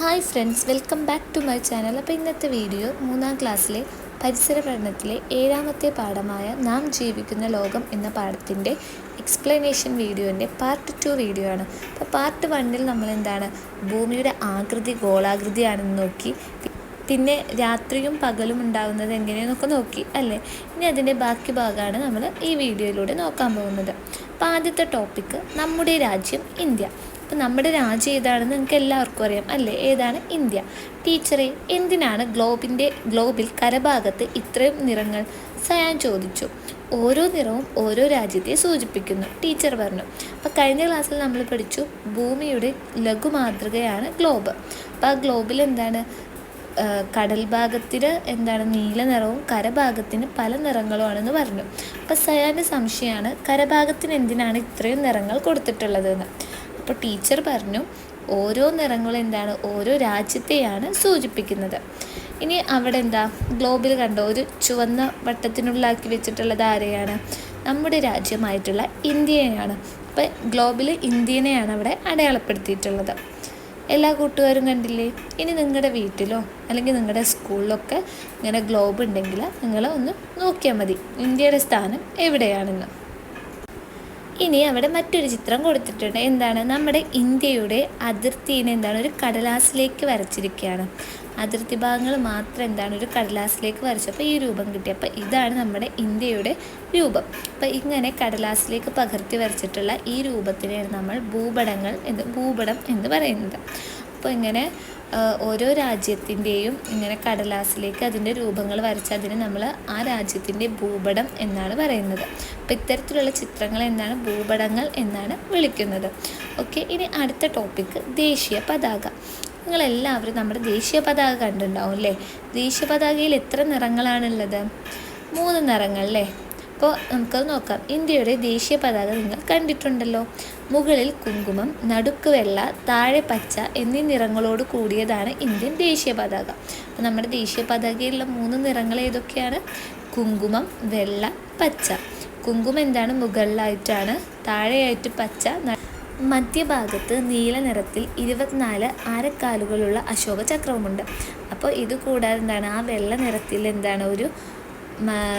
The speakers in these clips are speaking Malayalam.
Hi friends welcome back to my channel അപ്പോൾ ഇന്നത്തെ വീഡിയോ മൂന്നാം ക്ലാസ്സിലെ പരിസര പഠനത്തിലെ ഏഴാമത്തെ പാഠമായ നാം ജീവിക്കുന്ന ലോകം എന്ന പാഠത്തിന്റെ എക്സ്പ്ലനേഷൻ വീഡിയോന്റെ പാർട്ട് ടു വീഡിയോ ആണ്. അപ്പോൾ പാർട്ട് വണ്ണിൽ നമ്മൾ എന്താണ്? ഭൂമിയുടെ ആകൃതി ഗോളാകൃതിയാണെന്ന് നോക്കി. പിന്നെ രാത്രിയും പകലും ഉണ്ടാകുന്നത് എങ്ങനെയെന്നൊക്കെ നോക്കി അല്ലേ? ഇനി അതിന്റെ ബാക്കി ഭാഗമാണ് നമ്മൾ ഈ വീഡിയോയിലൂടെ നോക്കാൻ പോകുന്നത്. അപ്പോൾ ആദ്യത്തെ ടോപ്പിക്ക് നമ്മുടെ രാജ്യം ഇന്ത്യ. അപ്പോൾ നമ്മുടെ രാജ്യം ഏതാണെന്ന് നിങ്ങൾക്ക് എല്ലാവർക്കും അറിയാം അല്ലേ? ഏതാണ്? ഇന്ത്യ. ടീച്ചറെ എന്തിനാണ് ഗ്ലോബിന്റെ ഗ്ലോബിൽ കരഭാഗത്ത് ഇത്രയും നിറങ്ങൾ? സയാൻ ചോദിച്ചു. ഓരോ നിറവും ഓരോ രാജ്യത്തെ സൂചിപ്പിക്കുന്നു ടീച്ചർ പറഞ്ഞു. അപ്പോൾ കഴിഞ്ഞ ക്ലാസ്സിൽ നമ്മൾ പഠിച്ചു ഭൂമിയുടെ ലഘു മാതൃകയാണ് ഗ്ലോബ്. അപ്പോൾ ആ ഗ്ലോബിൽ എന്താണ്? കടൽ ഭാഗത്തിന് എന്താണ്? നീല നിറവും കരഭാഗത്തിന് പല നിറങ്ങളുമാണെന്ന് പറഞ്ഞു. അപ്പോൾ സയാന്റെ സംശയമാണ് കരഭാഗത്തിന് എന്തിനാണ് ഇത്രയും നിറങ്ങൾ കൊടുത്തിട്ടുള്ളതെന്ന്? അപ്പോൾ ടീച്ചർ പറഞ്ഞു ഓരോ നിറങ്ങളും എന്താണ്? ഓരോ രാജ്യത്തെയാണ് സൂചിപ്പിക്കുന്നത്. ഇനി അവിടെ എന്താ? ഗ്ലോബിൽ കണ്ടോ? ഒരു ചുവന്ന വട്ടത്തിനുള്ളിലാക്കി വെച്ചിട്ടുള്ളത് ആരെയാണ്? നമ്മുടെ രാജ്യമായിട്ടുള്ള ഇന്ത്യയാണ് അപ്പോൾ ഗ്ലോബിൽ ഇന്ത്യനെയാണ് അവിടെ അടയാളപ്പെടുത്തിയിട്ടുള്ളത്. എല്ലാ കൂട്ടുകാരും കണ്ടില്ലേ? ഇനി നിങ്ങളുടെ വീട്ടിലോ അല്ലെങ്കിൽ നിങ്ങളുടെ സ്കൂളിലൊക്കെ ഇങ്ങനെ ഗ്ലോബ് ഉണ്ടെങ്കിൽ നിങ്ങൾ ഒന്ന് നോക്കിയാൽ മതി. ഇന്ത്യയുടെ സ്ഥാനം എവിടെയാണെന്ന്. ഇനി അവിടെ മറ്റൊരു ചിത്രം കൊടുത്തിട്ടുണ്ട്. എന്താണ്? നമ്മുടെ ഇന്ത്യയുടെ അതിർത്തിനെ എന്താണ്? ഒരു കടലാസിലേക്ക് വരച്ചിരിക്കുകയാണ്. അതിർത്തി ഭാഗങ്ങൾ മാത്രം എന്താണ്? ഒരു കടലാസിലേക്ക് വരച്ചപ്പോൾ ഈ രൂപം കിട്ടി. അപ്പോൾ ഇതാണ് നമ്മുടെ ഇന്ത്യയുടെ രൂപം. അപ്പോൾ ഇങ്ങനെ കടലാസിലേക്ക് പകർത്തി വരച്ചിട്ടുള്ള ഈ രൂപത്തിനെയാണ് നമ്മൾ ഭൂപടങ്ങൾ എന്ന് ഭൂപടം എന്ന് പറയുന്നത്. അപ്പോൾ ഇങ്ങനെ ഓരോ രാജ്യത്തിന്റെയും ഇങ്ങനെ കടലാസിലേക്ക് അതിന്റെ രൂപങ്ങൾ വരച്ച് അതിന് നമ്മൾ ആ രാജ്യത്തിന്റെ ഭൂപടം എന്നാണ് പറയുന്നത്. അപ്പോൾ ഇത്തരത്തിലുള്ള ചിത്രങ്ങൾ എന്നാണ് ഭൂപടങ്ങൾ എന്നാണ് വിളിക്കുന്നത്. ഓക്കെ ഇനി അടുത്ത ടോപ്പിക്ക് ദേശീയ പതാക. നിങ്ങളെല്ലാവരും നമ്മുടെ ദേശീയ പതാക കണ്ടിട്ടുണ്ടാവും അല്ലേ? ദേശീയ പതാകയിൽ എത്ര നിറങ്ങളാണുള്ളത് മൂന്ന് നിറങ്ങൾ അല്ലേ? അപ്പോൾ നമുക്കത് നോക്കാം. ഇന്ത്യയുടെ ദേശീയ പതാക നിങ്ങൾ കണ്ടിട്ടുണ്ടല്ലോ. മുകളിൽ കുങ്കുമം നടുക്ക് വെള്ള താഴെ പച്ച എന്നീ നിറങ്ങളോട് കൂടിയതാണ് ഇന്ത്യൻ ദേശീയ പതാക. അപ്പോൾ നമ്മുടെ ദേശീയ പതാകയിലുള്ള മൂന്ന് നിറങ്ങൾ ഏതൊക്കെയാണ്? കുങ്കുമം വെള്ള പച്ച. കുങ്കുമം എന്താണ്? മുകളിലായിട്ടാണ് താഴെയായിട്ട് പച്ച. മധ്യഭാഗത്ത് നീല നിറത്തിൽ ഇരുപത്തിനാല് അരക്കാലുകളുള്ള അശോക ചക്രവുമുണ്ട് അപ്പോൾ ഇത് കൂടാതെ എന്താണ്? ആ വെള്ള നിറത്തിൽ എന്താണ്? ഒരു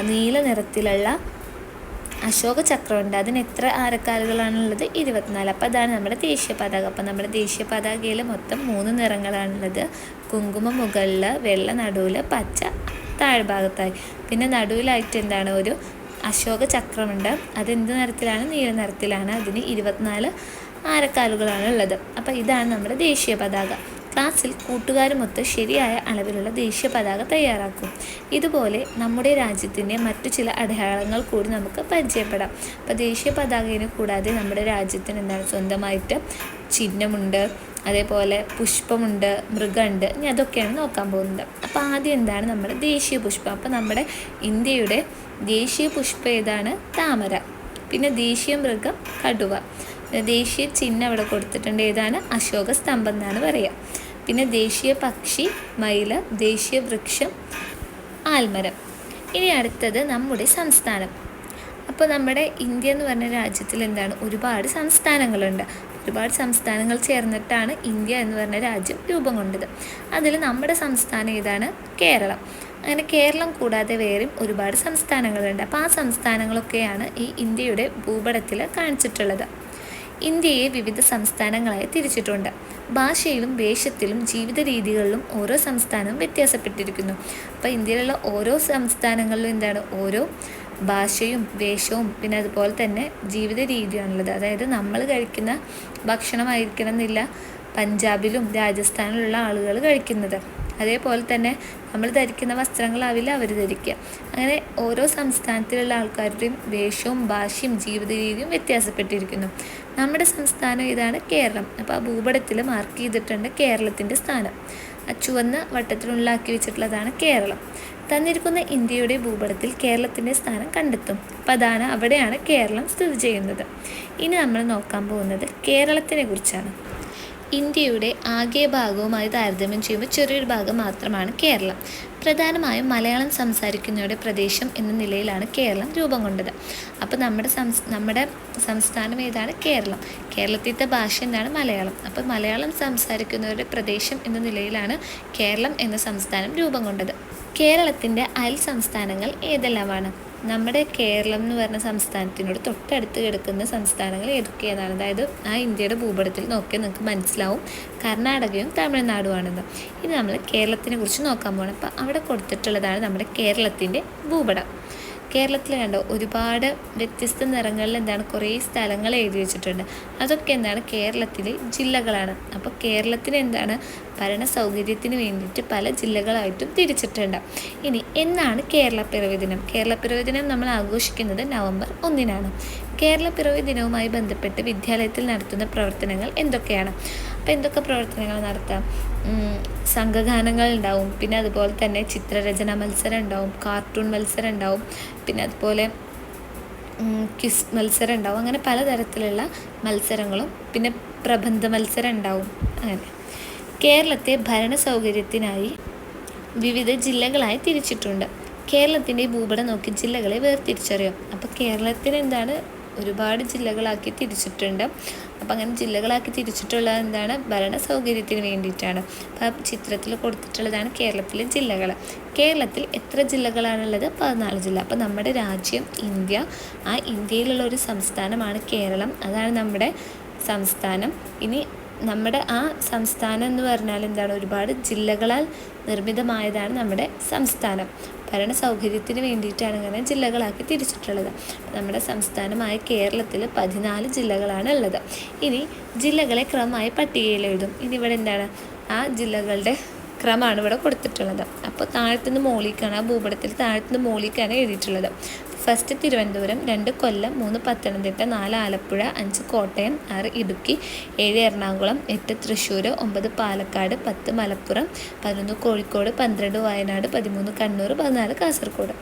നീല നിറത്തിലുള്ള അശോക ചക്രമുണ്ട്. അതിന് എത്ര ആരക്കാലുകളാണുള്ളത്? ഇരുപത്തിനാല്. അപ്പോൾ അതാണ് നമ്മുടെ ദേശീയ പതാക അപ്പോൾ നമ്മുടെ ദേശീയ പതാകയിൽ മൊത്തം മൂന്ന് നിറങ്ങളാണുള്ളത്. കുങ്കുമ മുകളിൽ വെള്ള നടുവിൽ പച്ച താഴ്ഭാഗത്തായി പിന്നെ നടുവിലായിട്ട് എന്താണ്? ഒരു അശോക ചക്രമുണ്ട്. അതെന്ത് നിറത്തിലാണ്? നീല നിറത്തിലാണ്. അതിന് ഇരുപത്തിനാല് ആരക്കാലുകളാണുള്ളത്. അപ്പോൾ ഇതാണ് നമ്മുടെ ദേശീയ പതാക ക്ലാസ്സിൽ കൂട്ടുകാരുമൊത്ത് ശരിയായ അളവിലുള്ള ദേശീയ പതാക തയ്യാറാക്കും. ഇതുപോലെ നമ്മുടെ രാജ്യത്തിന്റെ മറ്റു ചില അടയാളങ്ങൾ കൂടി നമുക്ക് പരിചയപ്പെടാം. അപ്പോൾ ദേശീയ പതാകയിനെ കൂടാതെ നമ്മുടെ രാജ്യത്തിന് എന്താണ് സ്വന്തമായിട്ട് ചിഹ്നമുണ്ട് അതേപോലെ പുഷ്പമുണ്ട് മൃഗമുണ്ട് ഇനി അതൊക്കെയാണ് നോക്കാൻ പോകുന്നത്. അപ്പോൾ ആദ്യം എന്താണ് നമ്മുടെ ദേശീയ പുഷ്പം? അപ്പോൾ നമ്മുടെ ഇന്ത്യയുടെ ദേശീയ പുഷ്പം ഏതാണ്? താമര. പിന്നെ ദേശീയ മൃഗം കടുവ. ദേശീയ ചിഹ്നം അവിടെ കൊടുത്തിട്ടുണ്ട്. ഏതാണ്? അശോക സ്തംഭം എന്നാണ് പറയുക. പിന്നെ ദേശീയ പക്ഷി മയിൽ ദേശീയ വൃക്ഷം ആൽമരം. ഇനി അടുത്തത് നമ്മുടെ സംസ്ഥാനം. അപ്പോൾ നമ്മുടെ ഇന്ത്യ എന്ന് പറഞ്ഞ രാജ്യത്തിൽ എന്താണ്? ഒരുപാട് സംസ്ഥാനങ്ങളുണ്ട്. ഒരുപാട് സംസ്ഥാനങ്ങൾ ചേർന്നിട്ടാണ് ഇന്ത്യ എന്ന് പറഞ്ഞ രാജ്യം രൂപം കൊണ്ടത്. അതിൽ നമ്മുടെ സംസ്ഥാനം ഏതാണ്? കേരളം. അങ്ങനെ കേരളം കൂടാതെ വേറെയും ഒരുപാട് സംസ്ഥാനങ്ങളുണ്ട്. അപ്പോൾ ആ സംസ്ഥാനങ്ങളൊക്കെയാണ് ഈ ഇന്ത്യയുടെ ഭൂപടത്തിൽ കാണിച്ചിട്ടുള്ളത്. ഇന്ത്യയെ വിവിധ സംസ്ഥാനങ്ങളായി തിരിച്ചിട്ടുണ്ട്. ഭാഷയിലും വേഷത്തിലും ജീവിത രീതികളിലും ഓരോ സംസ്ഥാനവും വ്യത്യാസപ്പെട്ടിരിക്കുന്നു. അപ്പോൾ ഇന്ത്യയിലുള്ള ഓരോ സംസ്ഥാനങ്ങളിലും എന്താണ്? ഓരോ ഭാഷയും വേഷവും പിന്നെ അതുപോലെ തന്നെ ജീവിത രീതിയാണുള്ളത് അതായത് നമ്മൾ കഴിക്കുന്ന ഭക്ഷണമായിരിക്കണം എന്നില്ല പഞ്ചാബിലും രാജസ്ഥാനിലുള്ള ആളുകൾ കഴിക്കുന്നത്. അതേപോലെ തന്നെ നമ്മൾ ധരിക്കുന്ന വസ്ത്രങ്ങളാവില്ല അവർ ധരിക്കുക. അങ്ങനെ ഓരോ സംസ്ഥാനത്തിലുള്ള ആൾക്കാരുടെയും വേഷവും ഭാഷയും ജീവിത രീതിയും വ്യത്യാസപ്പെട്ടിരിക്കുന്നു. നമ്മുടെ സംസ്ഥാനം ഇതാണ് കേരളം. അപ്പോൾ ആ ഭൂപടത്തിൽ മാർക്ക് ചെയ്തിട്ടുണ്ട് കേരളത്തിന്റെ സ്ഥാനം. ആ ചുവന്ന വട്ടത്തിനുള്ളിലാക്കി വെച്ചിട്ടുള്ളതാണ് കേരളം. തന്നിരിക്കുന്ന ഇന്ത്യയുടെ ഭൂപടത്തിൽ കേരളത്തിന്റെ സ്ഥാനം കണ്ടെത്തും. അപ്പോൾ അതാണ് അവിടെയാണ് കേരളം സ്ഥിതി ചെയ്യുന്നത്. ഇനി നമ്മൾ നോക്കാൻ പോകുന്നത് കേരളത്തിനെ കുറിച്ചാണ്. ഇന്ത്യയുടെ ആകെ ഭാഗവുമായി താരതമ്യം ചെയ്യുമ്പോൾ ചെറിയൊരു ഭാഗം മാത്രമാണ് കേരളം. പ്രധാനമായും മലയാളം സംസാരിക്കുന്നവരുടെ പ്രദേശം എന്ന നിലയിലാണ് കേരളം രൂപം കൊണ്ടത്. അപ്പോൾ നമ്മുടെ സംസ് നമ്മുടെ സംസ്ഥാനം ഏതാണ്? കേരളം. കേരളത്തിലത്തെ ഭാഷ എന്താണ്? മലയാളം. അപ്പോൾ മലയാളം സംസാരിക്കുന്നവരുടെ പ്രദേശം എന്ന നിലയിലാണ് കേരളം എന്ന സംസ്ഥാനം രൂപം കൊണ്ടത്. കേരളത്തിന്റെ അയൽ സംസ്ഥാനങ്ങൾ ഏതെല്ലാമാണ്? നമ്മുടെ കേരളം എന്ന് പറഞ്ഞ സംസ്ഥാനത്തിനോട് തൊട്ടടുത്ത് കിടക്കുന്ന സംസ്ഥാനങ്ങൾ ഏതൊക്കെയാണ് അതായത് ആ ഇന്ത്യയുടെ ഭൂപടത്തിൽ നോക്കിയാൽ നിങ്ങൾക്ക് മനസ്സിലാവും. കർണാടകയും തമിഴ്നാടുമാണെന്ന്. ഇനി നമ്മൾ കേരളത്തിനെ കുറിച്ച് നോക്കാൻ പോകണം. അപ്പോൾ അവിടെ കൊടുത്തിട്ടുള്ളതാണ് നമ്മുടെ കേരളത്തിന്റെ ഭൂപടം. കേരളത്തിൽ കണ്ടോ ഒരുപാട് വ്യത്യസ്ത നിറങ്ങളിൽ എന്താണ് കുറേ സ്ഥലങ്ങൾ എഴുതി വെച്ചിട്ടുണ്ട്. അതൊക്കെ എന്താണ് കേരളത്തിലെ ജില്ലകളാണ്. അപ്പോൾ കേരളത്തിന് എന്താണ് ഭരണ സൗകര്യത്തിന് വേണ്ടിയിട്ട് പല ജില്ലകളായിട്ടും തിരിച്ചിട്ടുണ്ട്. ഇനി എന്നാണ് കേരളപ്പിറവി ദിനം കേരളപ്പിറവി ദിനം നമ്മൾ ആഘോഷിക്കുന്നത് നവംബർ ഒന്നിനാണ്. കേരളപ്പിറവി ദിനവുമായി ബന്ധപ്പെട്ട് വിദ്യാലയത്തിൽ നടത്തുന്ന പ്രവർത്തനങ്ങൾ എന്തൊക്കെയാണ്? അപ്പോൾ എന്തൊക്കെ പ്രവർത്തനങ്ങൾ നടത്താം? സംഘഗാനങ്ങൾ ഉണ്ടാവും. പിന്നെ അതുപോലെ തന്നെ ചിത്രരചന മത്സരം ഉണ്ടാവും. കാർട്ടൂൺ മത്സരം ഉണ്ടാവും. പിന്നെ അതുപോലെ ക്വിസ് മത്സരം ഉണ്ടാവും. അങ്ങനെ പലതരത്തിലുള്ള മത്സരങ്ങളും പിന്നെ പ്രബന്ധ മത്സരം ഉണ്ടാവും. അങ്ങനെ. കേരളത്തെ ഭരണ സൗകര്യത്തിനായി വിവിധ ജില്ലകളായി തിരിച്ചിട്ടുണ്ട്. കേരളത്തിന്റെ ഭൂപടം നോക്കി ജില്ലകളെ വേർതിരിച്ചറിയാം. അപ്പോൾ കേരളത്തിന് എന്താണ് ഒരുപാട് ജില്ലകളാക്കി തിരിച്ചിട്ടുണ്ട്. അപ്പം അങ്ങനെ ജില്ലകളാക്കി തിരിച്ചിട്ടുള്ളത് എന്താണ്? ഭരണ സൗകര്യത്തിന് വേണ്ടിയിട്ടാണ്. അപ്പം ചിത്രത്തിൽ കൊടുത്തിട്ടുള്ളതാണ് കേരളത്തിലെ ജില്ലകൾ കേരളത്തിൽ എത്ര ജില്ലകളാണുള്ളത്? പതിനാല് ജില്ല. അപ്പം നമ്മുടെ രാജ്യം ഇന്ത്യ. ആ ഇന്ത്യയിലുള്ള ഒരു സംസ്ഥാനമാണ് കേരളം. അതാണ് നമ്മുടെ സംസ്ഥാനം. ഇനി നമ്മുടെ ആ സംസ്ഥാനം എന്ന് പറഞ്ഞാൽ എന്താണ്? ഒരുപാട് ജില്ലകളാൽ നിർമ്മിതമായതാണ് നമ്മുടെ സംസ്ഥാനം. ഭരണ സൗകര്യത്തിന് വേണ്ടിയിട്ടാണ് അങ്ങനെ ജില്ലകളാക്കി തിരിച്ചിട്ടുള്ളത്. നമ്മുടെ സംസ്ഥാനമായ കേരളത്തിൽ പതിനാല് ജില്ലകളാണ് ഉള്ളത്. ഇനി ജില്ലകളെ ക്രമമായി പട്ടികയിൽ എഴുതും. ഇനി ഇവിടെ എന്താണ്? ആ ജില്ലകളുടെ ക്രമമാണ് ഇവിടെ കൊടുത്തിട്ടുള്ളത്. അപ്പോൾ താഴത്തുനിന്ന് മോളിക്കാണ് ആ ഭൂപടത്തിൽ താഴത്തുനിന്ന് മോളിക്കാണ് എഴുതിയിട്ടുള്ളത്. ഫസ്റ്റ് തിരുവനന്തപുരം രണ്ട് കൊല്ലം മൂന്ന് പത്തനംതിട്ട നാല് ആലപ്പുഴ അഞ്ച് കോട്ടയം ആറ് ഇടുക്കി ഏഴ് എറണാകുളം എട്ട് തൃശ്ശൂർ ഒമ്പത് പാലക്കാട് പത്ത് മലപ്പുറം പതിനൊന്ന് കോഴിക്കോട് പന്ത്രണ്ട് വയനാട് പതിമൂന്ന് കണ്ണൂർ പതിനാല് കാസർഗോഡ്.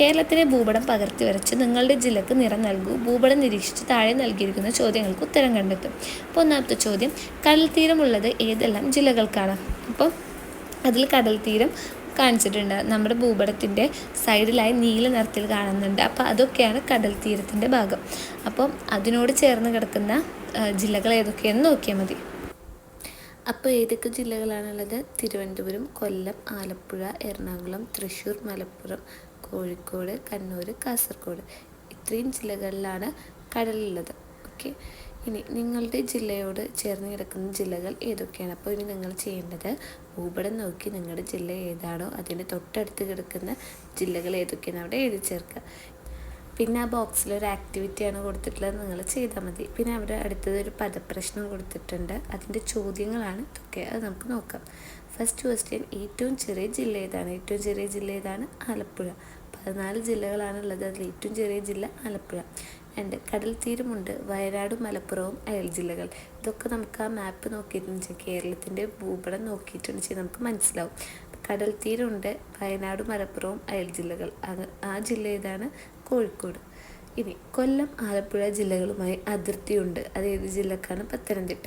കേരളത്തിലെ ഭൂപടം പകർത്തി വരച്ച് നിങ്ങളുടെ ജില്ലക്ക് നിറം നൽകൂ. ഭൂപടം നിരീക്ഷിച്ച് താഴെ നൽകിയിരിക്കുന്ന ചോദ്യങ്ങൾക്ക് ഉത്തരം കണ്ടെത്തും. അപ്പോൾ ഒന്നാമത്തെ ചോദ്യം കടൽ തീരമുള്ളത് ഏതെല്ലാം ജില്ലകൾക്കാണ്? അപ്പോൾ അതിൽ കടൽ തീരം കാണിച്ചിട്ടുണ്ട്. നമ്മുടെ ഭൂപടത്തിന്റെ സൈഡിലായി നീല നിറത്തിൽ കാണുന്നുണ്ട്. അപ്പോൾ അതൊക്കെയാണ് കടൽ തീരത്തിന്റെ ഭാഗം. അപ്പം അതിനോട് ചേർന്ന് കിടക്കുന്ന ജില്ലകൾ ഏതൊക്കെയാണെന്ന് നോക്കിയാൽ മതി. അപ്പോൾ ഏതൊക്കെ ജില്ലകളാണുള്ളത്? തിരുവനന്തപുരം കൊല്ലം ആലപ്പുഴ എറണാകുളം തൃശ്ശൂർ മലപ്പുറം കോഴിക്കോട് കണ്ണൂർ കാസർഗോഡ്. ഇത്രയും ജില്ലകളിലാണ് കടലുള്ളത്. ഓക്കെ. ഇനി നിങ്ങളുടെ ജില്ലയോട് ചേർന്ന് കിടക്കുന്ന ജില്ലകൾ ഏതൊക്കെയാണ്? അപ്പോൾ ഇനി നിങ്ങൾ ചെയ്യേണ്ടത് ഭൂപടം നോക്കി നിങ്ങളുടെ ജില്ല ഏതാണോ അതിന്റെ തൊട്ടടുത്ത് കിടക്കുന്ന ജില്ലകൾ ഏതൊക്കെയാണ് അവിടെ എഴുതി ചേർക്കുക. പിന്നെ ആ ബോക്സിൽ ഒരു ആക്ടിവിറ്റിയാണ് കൊടുത്തിട്ടുള്ളത്. നിങ്ങൾ ചെയ്താൽ മതി. പിന്നെ അവിടെ അടുത്തത് ഒരു പദപ്രശ്നം കൊടുത്തിട്ടുണ്ട്. അതിന്റെ ചോദ്യങ്ങളാണ് ഇതൊക്കെ. അത് നമുക്ക് നോക്കാം. ഫസ്റ്റ് ക്വസ്റ്റ്യൻ ഏറ്റവും ചെറിയ ജില്ല ഏതാണ്? ഏറ്റവും ചെറിയ ജില്ല ഏതാണ്? ആലപ്പുഴ. പതിനാല് ജില്ലകളാണുള്ളത് അതിൽ ഏറ്റവും ചെറിയ ജില്ല ആലപ്പുഴ. രണ്ട് കടൽ തീരമുണ്ട്. വയനാടും മലപ്പുറവും അയൽ ജില്ലകൾ. ഇതൊക്കെ നമുക്ക് ആ മാപ്പ് നോക്കിയിട്ടെന്ന് വെച്ചാൽ കേരളത്തിന്റെ ഭൂപടം നോക്കിയിട്ടെന്ന് വെച്ചാൽ നമുക്ക് മനസ്സിലാവും. കടൽ തീരമുണ്ട് വയനാടും മലപ്പുറവും അയൽ ജില്ലകൾ. ആ ജില്ല ഏതാണ്? കോഴിക്കോട്. ഇനി കൊല്ലം ആലപ്പുഴ ജില്ലകളുമായി അതിർത്തിയുണ്ട്. അത് ഏത് ജില്ലക്കാണ്? പത്തനംതിട്ട.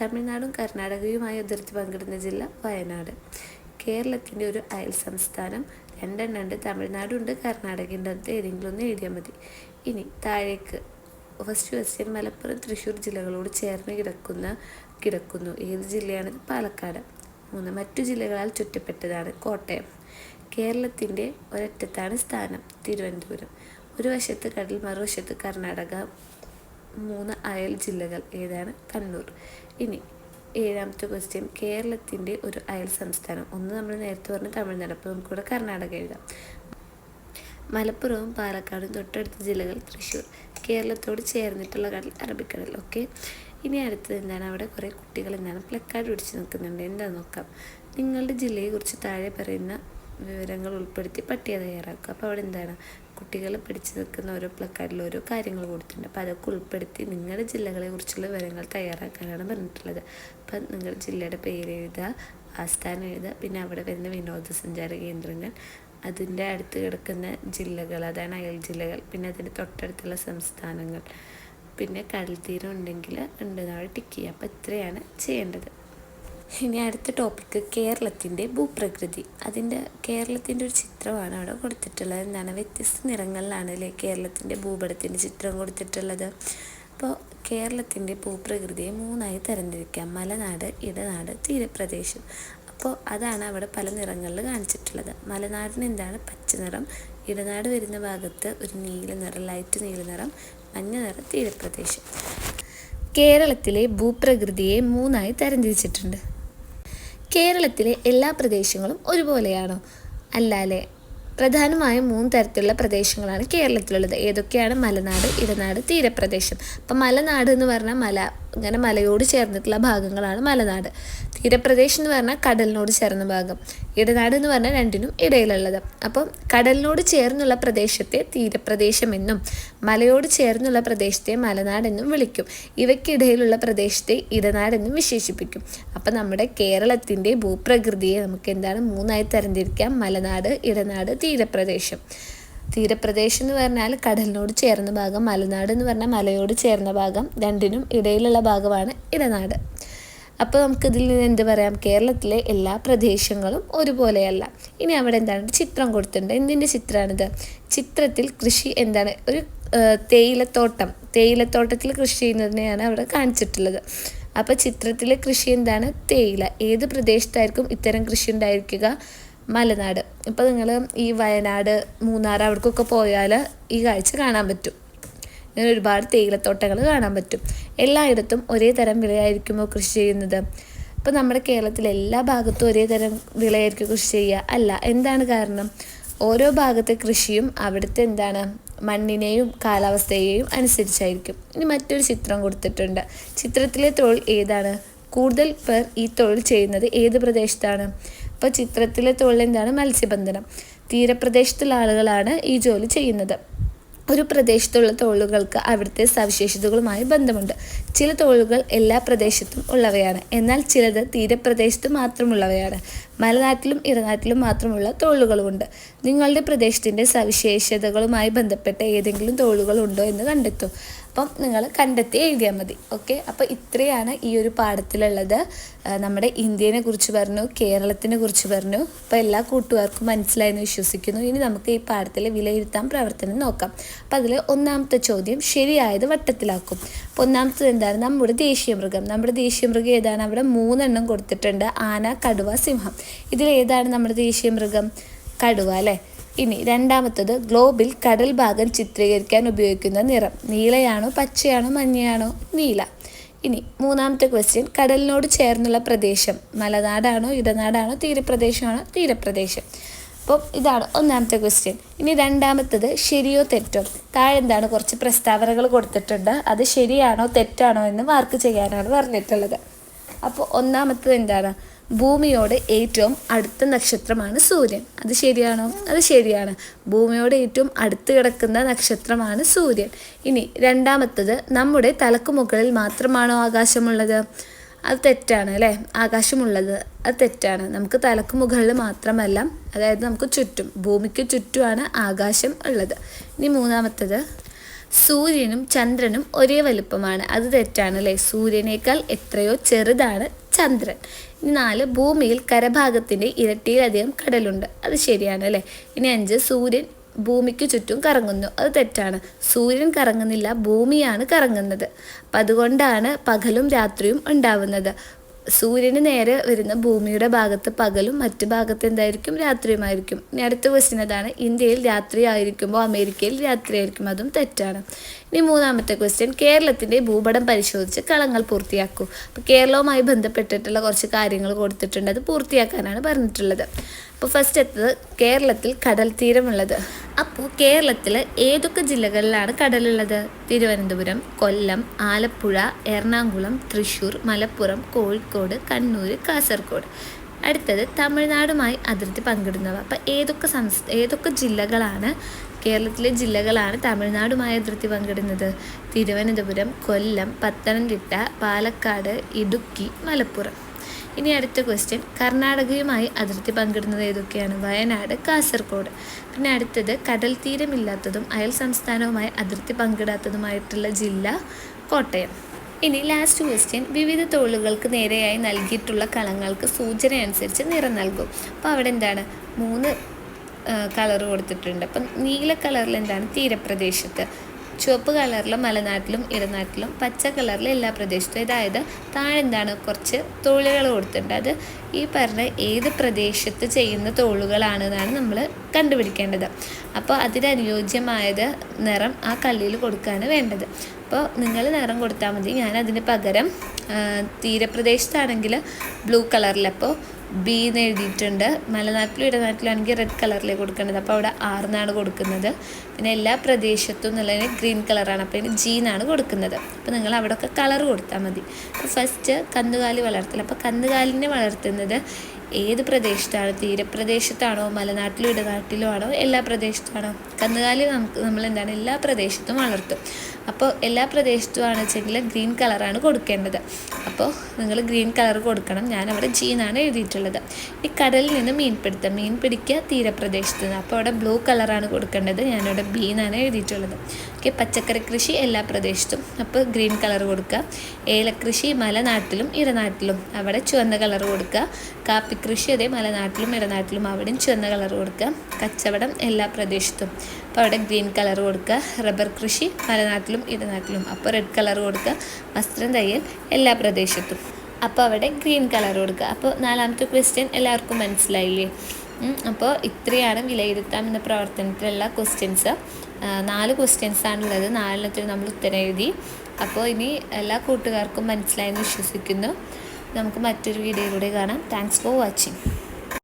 തമിഴ്നാടും കർണാടകയുമായി അതിർത്തി പങ്കിടുന്ന ജില്ല വയനാട്. കേരളത്തിന്റെ ഒരു അയൽ സംസ്ഥാനം. രണ്ടെണ്ണം ഉണ്ട് തമിഴ്നാടുണ്ട് കർണാടകയുണ്ട്. അത് ഏതെങ്കിലും ഒന്ന് എഴുതിയാൽ മതി. ഇനി താഴേക്ക് ഫസ്റ്റ് ക്വസ്റ്റ്യൻ മലപ്പുറം തൃശ്ശൂർ ജില്ലകളോട് ചേർന്ന് കിടക്കുന്ന കിടക്കുന്നു. ഏത് ജില്ലയാണ്? പാലക്കാട്. മൂന്ന് മറ്റു ജില്ലകളാൽ ചുറ്റപ്പെട്ടതാണ് കോട്ടയം. കേരളത്തിന്റെ ഒരറ്റത്താണ് സ്ഥാനം തിരുവനന്തപുരം. ഒരു വശത്ത് കടൽ മറുവശത്ത് കർണാടക. മൂന്ന് അയൽ ജില്ലകൾ ഏതാണ്? കണ്ണൂർ. ഇനി ഏഴാമത്തെ ക്വസ്റ്റ്യൻ കേരളത്തിന്റെ ഒരു അയൽ സംസ്ഥാനം. ഒന്ന് നമ്മൾ നേരത്തെ പറഞ്ഞ തമിഴ്നാട്. അപ്പോൾ നമുക്കിവിടെ കർണാടക എഴുതാം. മലപ്പുറവും പാലക്കാടും തൊട്ടടുത്ത ജില്ലകൾ തൃശ്ശൂർ കേരളത്തോട് ചേർന്നിട്ടുള്ള കടൽ അറബിക്കടൽ. ഓക്കെ ഇനി അടുത്തത് എന്താണ്? അവിടെ കുറേ കുട്ടികൾ എന്താണ്? പ്ലക്കാർഡ് പിടിച്ച് നിൽക്കുന്നുണ്ട്. എന്താ നോക്കാം? നിങ്ങളുടെ ജില്ലയെക്കുറിച്ച് താഴെ പറയുന്ന വിവരങ്ങൾ ഉൾപ്പെടുത്തി പട്ടിക തയ്യാറാക്കുക. അപ്പോൾ അവിടെ എന്താണ്? കുട്ടികൾ പിടിച്ചു നിൽക്കുന്ന ഓരോ പ്ലക്കാർഡിൽ ഓരോ കാര്യങ്ങൾ കൊടുത്തിട്ടുണ്ട്. അപ്പോൾ അതൊക്കെ ഉൾപ്പെടുത്തി നിങ്ങളുടെ ജില്ലകളെ കുറിച്ചുള്ള വിവരങ്ങൾ തയ്യാറാക്കാനാണ് പറഞ്ഞിട്ടുള്ളത്. അപ്പം നിങ്ങളുടെ ജില്ലയുടെ പേര് എഴുതുക ആസ്ഥാനം എഴുതുക. പിന്നെ അവിടെ വരുന്ന വിനോദസഞ്ചാര കേന്ദ്രങ്ങൾ അതിന്റെ അടുത്ത് കിടക്കുന്ന ജില്ലകൾ അതാണ് അയൽ ജില്ലകൾ. പിന്നെ അതിന്റെ തൊട്ടടുത്തുള്ള സംസ്ഥാനങ്ങൾ. പിന്നെ കടൽ തീരം ഉണ്ടെങ്കിൽ ഉണ്ട്. നമ്മൾ ടിക്ക് ചെയ്യുക അപ്പോൾ ഇത്രയാണ് ചെയ്യേണ്ടത്. ഇനി അടുത്ത ടോപ്പിക്ക് കേരളത്തിന്റെ ഭൂപ്രകൃതി. അതിന്റെ കേരളത്തിന്റെ ഒരു ചിത്രമാണ് അവിടെ കൊടുത്തിട്ടുള്ളത്. എന്താണ്? വ്യത്യസ്ത നിറങ്ങളിലാണ് അല്ലേ കേരളത്തിന്റെ ഭൂപടത്തിന്റെ ചിത്രം കൊടുത്തിട്ടുള്ളത്? അപ്പോൾ കേരളത്തിന്റെ ഭൂപ്രകൃതിയെ മൂന്നായി തരംതിരിക്കാം. മലനാട് ഇടനാട് തീരപ്രദേശം. അപ്പോൾ അതാണ് അവിടെ പല നിറങ്ങളിൽ കാണിച്ചിട്ടുള്ളത്. മലനാടിന് എന്താണ് പച്ച നിറം? ഇടനാട് വരുന്ന ഭാഗത്ത് ഒരു നീല നിറം ലൈറ്റ് നീല നിറം മഞ്ഞ നിറം തീരപ്രദേശം. കേരളത്തിലെ ഭൂപ്രകൃതിയെ മൂന്നായി തരംതിരിച്ചിട്ടുണ്ട്. കേരളത്തിലെ എല്ലാ പ്രദേശങ്ങളും ഒരുപോലെയാണോ? അല്ല അല്ലേ പ്രധാനമായും മൂന്ന് തരത്തിലുള്ള പ്രദേശങ്ങളാണ് കേരളത്തിലുള്ളത്. ഏതൊക്കെയാണ്? മലനാട് ഇടനാട് തീരപ്രദേശം. അപ്പം മലനാട് എന്ന് പറഞ്ഞാൽ മല ഇങ്ങനെ മലയോട് ചേർന്നിട്ടുള്ള ഭാഗങ്ങളാണ് മലനാട്. തീരപ്രദേശം എന്ന് പറഞ്ഞാൽ കടലിനോട് ചേർന്ന ഭാഗം. ഇടനാട് എന്ന് പറഞ്ഞാൽ രണ്ടിനും ഇടയിലുള്ളത്. അപ്പം കടലിനോട് ചേർന്നുള്ള പ്രദേശത്തെ തീരപ്രദേശം എന്നും മലയോട് ചേർന്നുള്ള പ്രദേശത്തെ മലനാടെന്നും വിളിക്കും. ഇവയ്ക്കിടയിലുള്ള പ്രദേശത്തെ ഇടനാടെന്നും വിശേഷിപ്പിക്കും. അപ്പം നമ്മുടെ കേരളത്തിന്റെ ഭൂപ്രകൃതിയെ നമുക്ക് എന്താണ് മൂന്നായി തരംതിരിക്കാം. മലനാട് ഇടനാട് തീരപ്രദേശം. തീരപ്രദേശം എന്ന് പറഞ്ഞാൽ കടലിനോട് ചേർന്ന ഭാഗം മലനാട് എന്ന് പറഞ്ഞാൽ മലയോട് ചേർന്ന ഭാഗം രണ്ടിനും ഇടയിലുള്ള ഭാഗമാണ് ഇടനാട്. അപ്പോൾ നമുക്കിതിൽ നിന്ന് എന്ത് പറയാം? കേരളത്തിലെ എല്ലാ പ്രദേശങ്ങളും ഒരുപോലെയല്ല. ഇനി അവിടെ എന്താണ്? ചിത്രം കൊടുത്തിട്ടുണ്ട്. എന്തിന്റെ ചിത്രമാണിത്? ചിത്രത്തിൽ കൃഷി എന്താണ്? ഒരു തേയിലത്തോട്ടം. തേയിലത്തോട്ടത്തിൽ കൃഷി ചെയ്യുന്നതിനെയാണ് അവിടെ കാണിച്ചിട്ടുള്ളത്. അപ്പോൾ ചിത്രത്തിലെ കൃഷി എന്താണ്? തേയില. ഏത് പ്രദേശത്തായിരിക്കും ഇത്തരം കൃഷി ഉണ്ടായിരിക്കുക? മലനാട്. ഇപ്പോൾ നിങ്ങൾ ഈ വയനാട് മൂന്നാർ അവിടേക്കൊക്കെ പോയാൽ ഈ കാഴ്ച കാണാൻ പറ്റും. ഇങ്ങനെ ഒരുപാട് തേയിലത്തോട്ടങ്ങൾ കാണാൻ പറ്റും. എല്ലായിടത്തും ഒരേ തരം വിളയായിരിക്കുമോ കൃഷി ചെയ്യുന്നത്? ഇപ്പോൾ നമ്മുടെ കേരളത്തിലെ എല്ലാ ഭാഗത്തും ഒരേ തരം വിളയായിരിക്കും കൃഷി ചെയ്യുക. അല്ല എന്താണ് കാരണം? ഓരോ ഭാഗത്തെ കൃഷിയും അവിടുത്തെ എന്താണ്? മണ്ണിനെയും കാലാവസ്ഥയെയും അനുസരിച്ചായിരിക്കും. ഇനി മറ്റൊരു ചിത്രം കൊടുത്തിട്ടുണ്ട്. ചിത്രത്തിലെ തൊഴിൽ ഏതാണ്? കൂടുതൽ പേർ ഈ തൊഴിൽ ചെയ്യുന്നത് ഏത് പ്രദേശത്താണ്? അപ്പോൾ ചിത്രത്തിലെ തൊഴിൽ എന്താണ്? മത്സ്യബന്ധനം. തീരപ്രദേശത്തുള്ള ആളുകളാണ് ഈ ജോലി ചെയ്യുന്നത്. ഒരു പ്രദേശത്തുള്ള തൊഴിലുകൾക്ക് അവിടുത്തെ സവിശേഷതകളുമായി ബന്ധമുണ്ട്. ചില തൊഴിലുകൾ എല്ലാ പ്രദേശത്തും ഉള്ളവയാണ്. എന്നാൽ ചിലത് തീരപ്രദേശത്ത് മാത്രമുള്ളവയാണ്. മലനാട്ടിലും ഇറനാട്ടിലും മാത്രമുള്ള തൊഴിലുകളുമുണ്ട്. നിങ്ങളുടെ പ്രദേശത്തിന്റെ സവിശേഷതകളുമായി ബന്ധപ്പെട്ട ഏതെങ്കിലും തൊഴിലുകൾ ഉണ്ടോ എന്ന് കണ്ടെത്തും. അപ്പം നിങ്ങൾ കണ്ടെത്തി എഴുതിയാൽ മതി. ഓക്കെ അപ്പോൾ ഇത്രയാണ് ഈ ഒരു പാഠത്തിലുള്ളത്. നമ്മുടെ ഇന്ത്യനെ കുറിച്ച് പറഞ്ഞു കേരളത്തിനെ കുറിച്ച് പറഞ്ഞു. അപ്പോൾ എല്ലാ കൂട്ടുകാർക്കും മനസ്സിലായെന്ന് വിശ്വസിക്കുന്നു. ഇനി നമുക്ക് ഈ പാഠത്തിൽ വിലയിരുത്താൻ പ്രവർത്തനം നോക്കാം. അപ്പോൾ അതിൽ ഒന്നാമത്തെ ചോദ്യം ശരിയായത് വട്ടത്തിലാക്കും. അപ്പോൾ ഒന്നാമത്തത് എന്താണ്? നമ്മുടെ ദേശീയ മൃഗം. നമ്മുടെ ദേശീയ മൃഗം ഏതാണ്? അവിടെ മൂന്നെണ്ണം കൊടുത്തിട്ടുണ്ട്. ആന കടുവ സിംഹം. ഇതിൽ ഏതാണ് നമ്മുടെ ദേശീയ മൃഗം? കടുവ അല്ലേ? ഇനി രണ്ടാമത്തത് ഗ്ലോബിൽ കടൽ ഭാഗം ചിത്രീകരിക്കാൻ ഉപയോഗിക്കുന്ന നിറം. നീലയാണോ പച്ചയാണോ മഞ്ഞയാണോ? നീല. ഇനി മൂന്നാമത്തെ ക്വസ്റ്റ്യൻ കടലിനോട് ചേർന്നുള്ള പ്രദേശം. മലനാടാണോ ഇടനാടാണോ തീരപ്രദേശമാണോ തീരപ്രദേശം? അപ്പോൾ ഇതാണ് ഒന്നാമത്തെ ക്വസ്റ്റ്യൻ ഇനി രണ്ടാമത്തത് ശരിയോ തെറ്റോ? താഴെ എന്താണ് കുറച്ച് പ്രസ്താവനകൾ കൊടുത്തിട്ടുണ്ട്. അത് ശരിയാണോ തെറ്റാണോ എന്ന് മാർക്ക് ചെയ്യാനാണ് പറഞ്ഞിട്ടുള്ളത്. അപ്പോൾ ഒന്നാമത്തത് എന്താണ്? ഭൂമിയോട് ഏറ്റവും അടുത്ത നക്ഷത്രമാണ് സൂര്യൻ. അത് ശരിയാണോ? അത് ശരിയാണ്. ഭൂമിയോട് ഏറ്റവും അടുത്ത് കിടക്കുന്ന നക്ഷത്രമാണ് സൂര്യൻ. ഇനി രണ്ടാമത്തത് നമ്മുടെ തലക്ക് മുകളിൽ മാത്രമാണോ ആകാശമുള്ളത്? അത് തെറ്റാണ് അല്ലേ? ആകാശമുള്ളത്. അത് തെറ്റാണ്. നമുക്ക് തലക്ക് മുകളിൽ മാത്രമല്ല അതായത് നമുക്ക് ചുറ്റും ഭൂമിക്ക് ചുറ്റുമാണ് ആകാശം ഉള്ളത്. ഇനി മൂന്നാമത്തത് സൂര്യനും ചന്ദ്രനും ഒരേ വലുപ്പമാണ്. അത് തെറ്റാണ് അല്ലേ? സൂര്യനേക്കാൾ എത്രയോ ചെറുതാണ് ചന്ദ്രൻ. നാല് ഭൂമിയിൽ കരഭാഗത്തിന്റെ ഇരട്ടിയിലധികം കടലുണ്ട്. അത് ശരിയാണ് അല്ലേ? ഇനി അഞ്ച് സൂര്യൻ ഭൂമിക്ക് ചുറ്റും കറങ്ങുന്നു. അത് തെറ്റാണ്. സൂര്യൻ കറങ്ങുന്നില്ല ഭൂമിയാണ് കറങ്ങുന്നത്. അപ്പം അതുകൊണ്ടാണ് പകലും രാത്രിയും ഉണ്ടാവുന്നത്. സൂര്യന് നേരെ വരുന്ന ഭൂമിയുടെ ഭാഗത്ത് പകലും മറ്റു ഭാഗത്ത് എന്തായിരിക്കും? രാത്രിയുമായിരിക്കും. ഇനി അടുത്ത ക്വസ്റ്റ്യൻ അതാണ് ഇന്ത്യയിൽ രാത്രി ആയിരിക്കുമ്പോൾ അമേരിക്കയിൽ രാത്രിയായിരിക്കും. അതും തെറ്റാണ്. ഇനി മൂന്നാമത്തെ ക്വസ്റ്റ്യൻ കേരളത്തിന്റെ ഭൂപടം പരിശോധിച്ച് കളങ്ങൾ പൂർത്തിയാക്കൂ. അപ്പോൾ കേരളവുമായി ബന്ധപ്പെട്ടിട്ടുള്ള കുറച്ച് കാര്യങ്ങൾ കൊടുത്തിട്ടുണ്ട്. അത് പൂർത്തിയാക്കാനാണ് പറഞ്ഞിട്ടുള്ളത്. അപ്പോൾ ഫസ്റ്റ് എത്തത് കേരളത്തിൽ കടൽ തീരമുള്ളത്. അപ്പോൾ കേരളത്തിൽ ഏതൊക്കെ ജില്ലകളിലാണ് കടലുള്ളത്? തിരുവനന്തപുരം കൊല്ലം ആലപ്പുഴ എറണാകുളം തൃശ്ശൂർ മലപ്പുറം കോഴിക്കോട് കണ്ണൂർ കാസർഗോഡ്. അടുത്തത് തമിഴ്നാടുമായി അതിർത്തി പങ്കിടുന്നവ. അപ്പോൾ ഏതൊക്കെ സംസ് ഏതൊക്കെ ജില്ലകളാണ് കേരളത്തിലെ ജില്ലകളാണ് തമിഴ്നാടുമായി അതിർത്തി പങ്കിടുന്നത്. തിരുവനന്തപുരം കൊല്ലം പത്തനംതിട്ട പാലക്കാട് ഇടുക്കി മലപ്പുറം. ഇനി അടുത്ത ക്വസ്റ്റ്യൻ കർണാടകയുമായി അതിർത്തി പങ്കിടുന്നത് ഏതൊക്കെയാണ്? വയനാട് കാസർഗോഡ്. പിന്നെ അടുത്തത് കടൽ തീരമില്ലാത്തതും അയൽ സംസ്ഥാനവുമായി അതിർത്തി പങ്കിടാത്തതുമായിട്ടുള്ള ജില്ല കോട്ടയം. ഇനി ലാസ്റ്റ് ക്വസ്റ്റ്യൻ വിവിധ തൊഴിലുകൾക്ക് നേരെയായി നൽകിയിട്ടുള്ള കളങ്ങൾക്ക് സൂചന അനുസരിച്ച് നിറം നൽകും. അപ്പോൾ അവിടെ എന്താണ്? മൂന്ന് കളർ കൊടുത്തിട്ടുണ്ട്. അപ്പം നീല കളറിൽ എന്താണ്? തീരപ്രദേശത്ത്. ചുവപ്പ് കളറിൽ മലനാട്ടിലും ഇടനാട്ടിലും പച്ച കളറിൽ എല്ലാ പ്രദേശത്തും. അതായത് താഴെ എന്താണ്? കുറച്ച് തോളുകൾ കൊടുത്തിട്ടുണ്ട്. അത് ഈ പറഞ്ഞ ഏത് പ്രദേശത്ത് ചെയ്യുന്ന തോളുകളാണെന്നാണ് നമ്മൾ കണ്ടുപിടിക്കേണ്ടത്. അപ്പോൾ അതിനനുയോജ്യമായത് നിറം ആ കല്ലിൽ കൊടുക്കുകയാണ് വേണ്ടത്. അപ്പോൾ നിങ്ങൾ നിറം കൊടുത്താൽ മതി. ഞാൻ പകരം തീരപ്രദേശത്താണെങ്കിൽ ബ്ലൂ കളറിൽ അപ്പോൾ ബി എന്ന് എഴുതിയിട്ടുണ്ട്. മലനാട്ടിലും ഇടനാട്ടിലാണെങ്കിൽ റെഡ് കളറിലേക്ക് കൊടുക്കേണ്ടത്. അപ്പോൾ അവിടെ ആറിനാണ് കൊടുക്കുന്നത്. പിന്നെ എല്ലാ പ്രദേശത്തും എന്നുള്ളതിന് ഗ്രീൻ കളറാണ് അപ്പോൾ ഇതിന് ജി എന്നാണ് കൊടുക്കുന്നത്. അപ്പോൾ നിങ്ങൾ അവിടെയൊക്കെ കളർ കൊടുത്താൽ മതി. അപ്പോൾ ഫസ്റ്റ് കന്നുകാലി വളർത്തൽ. അപ്പോൾ കന്നുകാലിനെ വളർത്തുന്നത് ഏത് പ്രദേശത്താണ്? തീരപ്രദേശത്താണോ? മലനാട്ടിലും ഇടനാട്ടിലും ആണോ? എല്ലാ പ്രദേശത്താണോ? കന്നുകാലി നമുക്ക് നമ്മൾ എന്താണ്? എല്ലാ പ്രദേശത്തും വളർത്തും. അപ്പോൾ എല്ലാ പ്രദേശത്തും ആണെന്ന് വെച്ചെങ്കിൽ ഗ്രീൻ കളറാണ് കൊടുക്കേണ്ടത്. അപ്പോൾ നിങ്ങൾ ഗ്രീൻ കളർ കൊടുക്കണം. ഞാൻ അവിടെ ജി എന്നാണ് എഴുതിയിട്ടുള്ളത്. ഈ കടലിൽ നിന്ന് മീൻ പിടുത്തം. മീൻ പിടിക്കുക തീരപ്രദേശത്ത് നിന്ന്. അപ്പോൾ അവിടെ ബ്ലൂ കളറാണ് കൊടുക്കേണ്ടത്. ഞാനവിടെ ബി എന്നാണ് എഴുതിയിട്ടുള്ളത്. ഓക്കെ പച്ചക്കറി കൃഷി എല്ലാ പ്രദേശത്തും. അപ്പോൾ ഗ്രീൻ കളർ കൊടുക്കുക. ഏലക്കൃഷി മലനാട്ടിലും ഇടനാട്ടിലും. അവിടെ ചുവന്ന കളർ കൊടുക്കുക. കാപ്പി കൃഷി അതേ മലനാട്ടിലും ഇടനാട്ടിലും അവിടെയും ചുവന്ന കളർ കൊടുക്കുക. കച്ചവടം എല്ലാ പ്രദേശത്തും. അപ്പോൾ അവിടെ ഗ്രീൻ കളർ കൊടുക്കുക. റബ്ബർ കൃഷി മലനാട്ടിലും ഇടനാട്ടിലും. അപ്പോൾ റെഡ് കളർ കൊടുക്കുക. വസ്ത്രം തയ്യൽ എല്ലാ പ്രദേശത്തും. അപ്പോൾ അവിടെ ഗ്രീൻ കളർ കൊടുക്കുക. അപ്പോൾ നാലാമത്തെ ക്വസ്റ്റ്യൻ എല്ലാവർക്കും മനസ്സിലായില്ലേ? അപ്പോൾ ഇത്രയാണ് വിലയിരുത്താം എന്ന പ്രവർത്തനത്തിലുള്ള ക്വസ്റ്റ്യൻസ് നാല് ക്വസ്റ്റ്യൻസ് ആണുള്ളത്. നാലെണ്ണത്തിന് നമ്മൾ ഉത്തരം എഴുതി. അപ്പോൾ ഇനി എല്ലാ കൂട്ടുകാർക്കും മനസ്സിലായെന്ന് വിശ്വസിക്കുന്നു. നമുക്ക് മറ്റൊരു വീഡിയോയിലൂടെ കാണാം. Thanks for watching